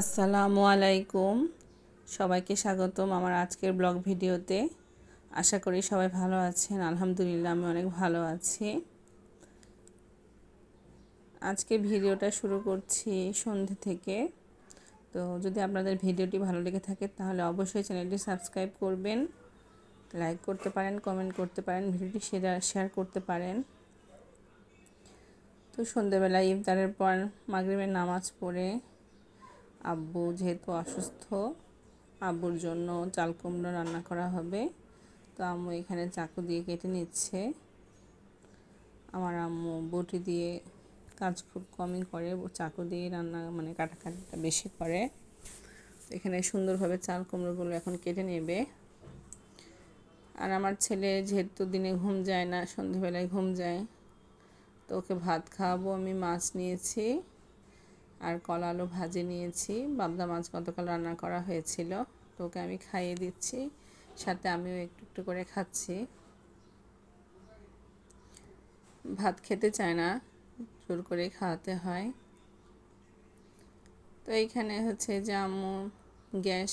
আসসালামু আলাইকুম। সবাইকে স্বাগতম আমার আজকের ব্লগ ভিডিওতে। আশা করি সবাই ভালো আছেন। আলহামদুলিল্লাহ আমি অনেক ভালো আছি। আজকে ভিডিওটা শুরু করছি সন্ধে থেকে। তো যদি আপনাদের ভিডিওটি ভালো লেগে থাকে তাহলে অবশ্যই চ্যানেলটি সাবস্ক্রাইব করবেন, লাইক করতে পারেন, কমেন্ট করতে পারেন, ভিডিওটি শেয়ার শেয়ার করতে পারেন। তো সন্ধেবেলা ইফতারের পর মাগরিবের নামাজ পড়ে আব্বু যেহেতু অসুস্থ, আব্বুর জন্য চাল কুমড়ো রান্না করা হবে। তো আম্মু এখানে চাকু দিয়ে কেটে নিচ্ছে। আমার আম্মু বটি দিয়ে কাজ খুব কমই করে, চাকু দিয়ে রান্না মানে কাটাকাটিটা বেশি করে। এখানে সুন্দরভাবে চাল কুমড়োগুলো এখন কেটে নেবে। আর আমার ছেলে যেহেতু দিনে ঘুম যায় না, সন্ধেবেলায় ঘুম যায়, তো ওকে ভাত খাওয়াবো। আমি মাছ নিয়েছি। আর কলা আলু ভাজে নিয়েছি। বাবদা মাছ গতকাল রান্না করা হয়েছিল। তো ওকে আমি খাইয়ে দিচ্ছি। সাথে আমিও একটু একটু করে খাচ্ছি। ভাত খেতে চায় না। জোর করে খাওয়াতে হয়। তো এইখানে হচ্ছে যে আম্মু গ্যাস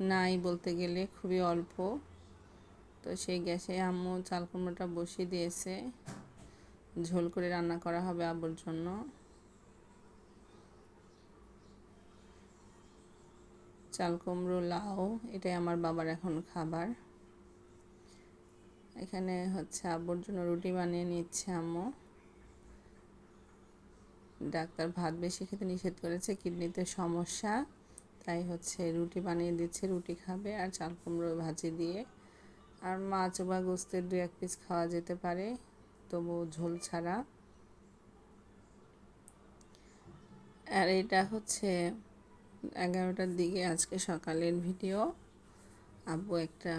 নাই বলতে গেলে খুবই অল্প। তো সেই গ্যাসে আম্মু চাল কুমড়োটা বসিয়ে দিয়েছে। ঝোল করে রান্না করা হবে আব্বুর জন্য। চাল, কুমড়ো, লাউ, এটাই আমার বাবার এখন খাবার। এখানে হচ্ছে আব্বুর জন্য রুটি বানিয়ে নিচ্ছে আম্মু। ডাক্তার ভাত বেশি খেতে নিষেধ করেছে, কিডনিতে সমস্যা, তাই হচ্ছে রুটি বানিয়ে দিচ্ছে, রুটি খাবে আর চাল, কুমড়ো ভাজি দিয়ে। আর মাছ বা গোস্তের দু এক পিস খাওয়া যেতে পারে, তবু ঝোল ছাড়া। আর এটা হচ্ছে এগারোটার দিকে আজকে সকালের ভিডিও। আব্বু একটা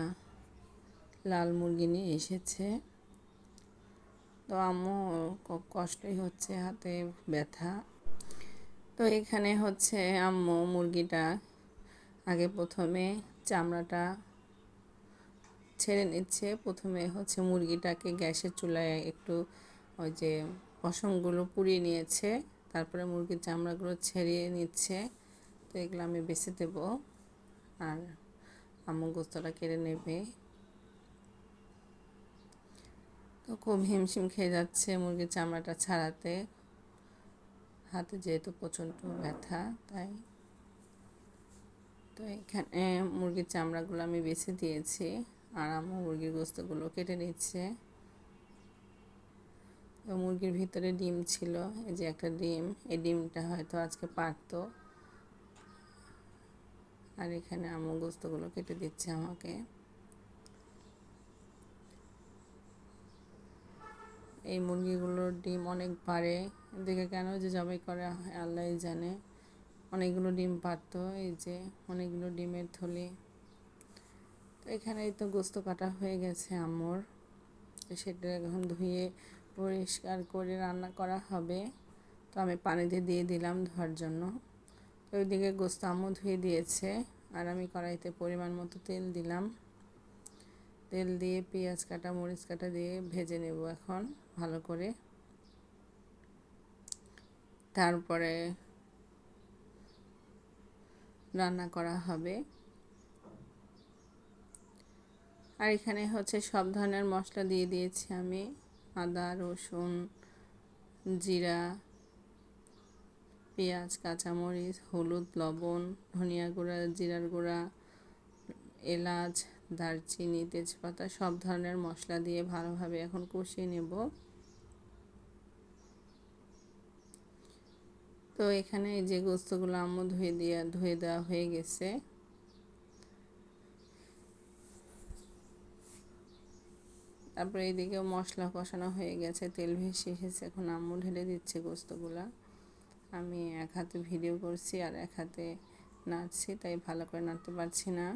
লাল মুরগি নিয়ে এসেছে। তো আম্মু কষ্টই হচ্ছে, হাতে ব্যথা। তো এখানে হচ্ছে আম্মু মুরগিটা আগে প্রথমে চামড়াটা ছেড়ে নিচ্ছে। প্রথমে হচ্ছে মুরগিটাকে গ্যাসের চুলায় একটু ওই যে পশমগুলো পুড়িয়ে নিয়েছে। তারপরে মুরগির চামড়াগুলো ছেড়িয়ে নিচ্ছে। এগুলো আমি বেছে দেব। আর আম্মু গোস্তটা কেড়ে নেবে। তো খুব হিমশিম খেয়ে যাচ্ছে মুরগির চামড়াটা ছাড়াতে। হাতে যেহেতু প্রচণ্ড ব্যথা, তাই। তো এখানে মুরগির চামড়াগুলো আমি বেছে দিয়েছি আর আম্মু মুরগির গোস্তগুলো কেটে নিচ্ছে। তো মুরগির ভিতরে ডিম ছিল, এই যে একটা ডিম, এই ডিমটা হয়তো আজকে পারতো। আর এখানে আমু গোস্তগুলো কেটে দিচ্ছে আমাকে। এই মুরগিগুলোর ডিম অনেক পারে দেখে কেন যে জবাই করা, আল্লাহ জানে। অনেকগুলো ডিম পারত এই যে অনেকগুলো ডিমের থলি। তো এখানেই তো গোস্ত কাটা হয়ে গেছে আম্মুর তো সেটা এখন ধুয়ে পরিষ্কার করে রান্না করা হবে। তো আমি পানিতে দিয়ে দিলাম ধোয়ার জন্য। ওইদিকে গোস্ত আম্মু ধুয়ে দিয়েছে আর আমি কড়াইতে পরিমাণ মতো তেল দিলাম। তেল দিয়ে পেঁয়াজ কাটা, মরিচ কাটা দিয়ে ভেজে নেব এখন ভালো করে। তারপরে রান্না করা হবে। আর এখানে হচ্ছে সব ধরনের মশলা দিয়ে দিয়েছি আমি। আদা, রসুন, জিরা পেঁয়াজ, কাঁচামরিচ, হলুদ, লবণ, ধনিয়া গুঁড়া, জিরার গুঁড়া, এলাচ, দারচিনি, তেজপাতা সব ধরনের মশলা দিয়ে ভালোভাবে এখন কষিয়ে নেব। তো এখানে যে গোস্তগুলো আম্মু ধুয়ে দিয়ে, ধুয়ে দেওয়া হয়ে গেছে। তারপরে এইদিকেও মশলা কষানো হয়ে গেছে, তেল ভেসে এসেছে, এখন আম্মু ঢেলে দিচ্ছে গোস্তগুলা। আমি এক হাতে ভিডিও করছি আর এক হাতে নাচছি, তাই ভালো করে নাড়তে পারছি না।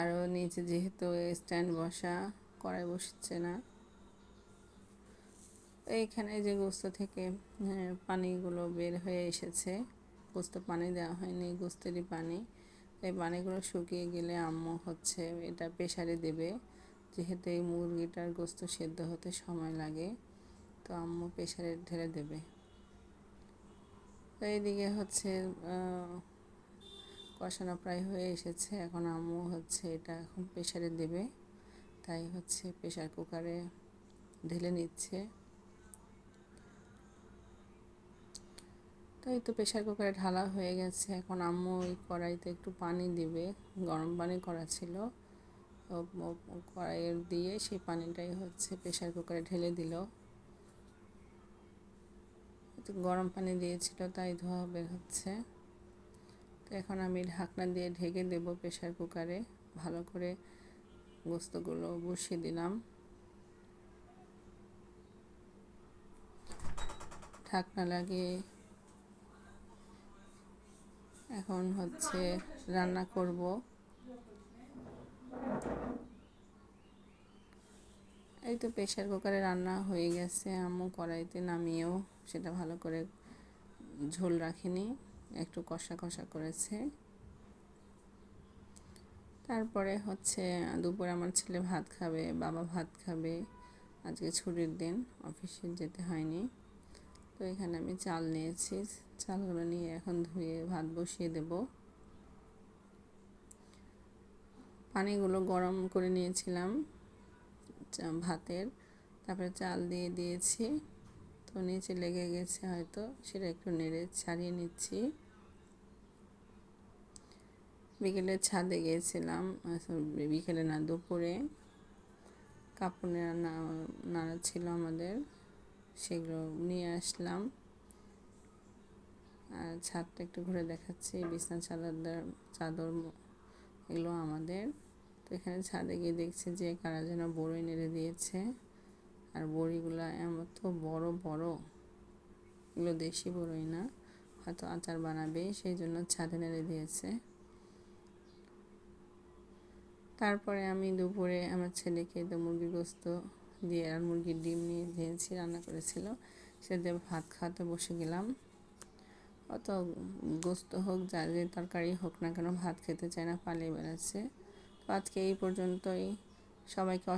আরও নিচে যেহেতু স্ট্যান্ড বসা, কড়াই বসছে না। এইখানে যে গোস্ত থেকে পানিগুলো বের হয়ে এসেছে, গোস্ত পানি দেওয়া হয়নি, গোস্তেরই পানি। এই পানিগুলো শুকিয়ে গেলে আম্মু হচ্ছে, এটা প্রেশারে দেবে। যেহেতু এই মুরগিটার গোস্ত সেদ্ধ হতে সময় লাগে। তো আম্মু প্রেশারে ঢেলে দেবে। তো এইদিকে হচ্ছে কষানো প্রায় হয়ে এসেছে। এখন আম্মু হচ্ছে এটা এখন প্রেশারে দেবে। তাই হচ্ছে প্রেশার কুকারে ঢেলে নিচ্ছে। তো এই তো প্রেশার কুকারে ঢালা হয়ে গেছে। এখন আম্মু ওই কড়াইতে একটু পানি দিবে। গরম পানি করা ছিল। ও- ও- ও কড়াইয়ে দিয়ে সেই পানিটাই হচ্ছে প্রেশার কুকারে ঢেলে দিল। গরম পানি দিয়েছিল, তাই ধোয়া বের হচ্ছে। তো এখন আমি ঢাকনা দিয়ে ঢেকে দেব প্রেশার কুকারে। ভালো করে গোস্তগুলো বসিয়ে দিলাম। ঢাকনা লাগিয়ে এখন হচ্ছে রান্না করব। এই তো প্রেশার কুকারে রান্না হয়ে গেছে, আম্মু কড়াইতে নামিয়েও। সেটা ভালো করে ঝোল রাখিনি, একটু কষা কষা করেছে। তারপরে হচ্ছে দুপুরে আমার ছেলে ভাত খাবে, বাবা ভাত খাবে। আজকে ছুটির দিন, অফিসে যেতে হয়নি। তো এখানে আমি চাল নিয়েছি, চালগুলো নিয়ে এখন ধুয়ে ভাত বসিয়ে দেব। পানিগুলো গরম করে নিয়েছিলাম ভাতের। তারপরে চাল দিয়ে দিয়েছি। তো নিচে লেগে গেছে হয়তো, সেটা একটু নেড়ে ছাড়িয়ে নিচ্ছি। বিকেলে ছাদে গিয়েছিলাম বিকেলে না, দুপুরে। কাপড় নাড়া ছিল আমাদের, সেগুলো নিয়ে আসলাম। আর ছাদটা একটু ঘুরে দেখাচ্ছি, বিছনা, চাদর চাদর এগুলো আমাদের। তো এখানে ছাদে গিয়ে দেখছি যে কারা যেন বড়ই নেড়ে দিয়েছে। আর বড়িগুলো এমন তো বড় বড়। এগুলো দেশি বড়ই না। হয়তো আচার বানাবে, সেই জন্য ছাদে নেড়ে দিয়েছে। তারপরে আমি দুপুরে আমার ছেলেকে তো মুরগির গোস্ত দিয়ে আর মুরগির ডিম নিয়ে দিয়েছি, রান্না করেছিল। সে দিয়ে ভাত খাওয়াতে বসে গেলাম। অত গোস্ত হোক, যা যে তরকারি হোক না কেন, ভাত খেতে চায় না, পালিয়ে বেড়াচ্ছে। তো আজকে এই পর্যন্তই। সবাইকে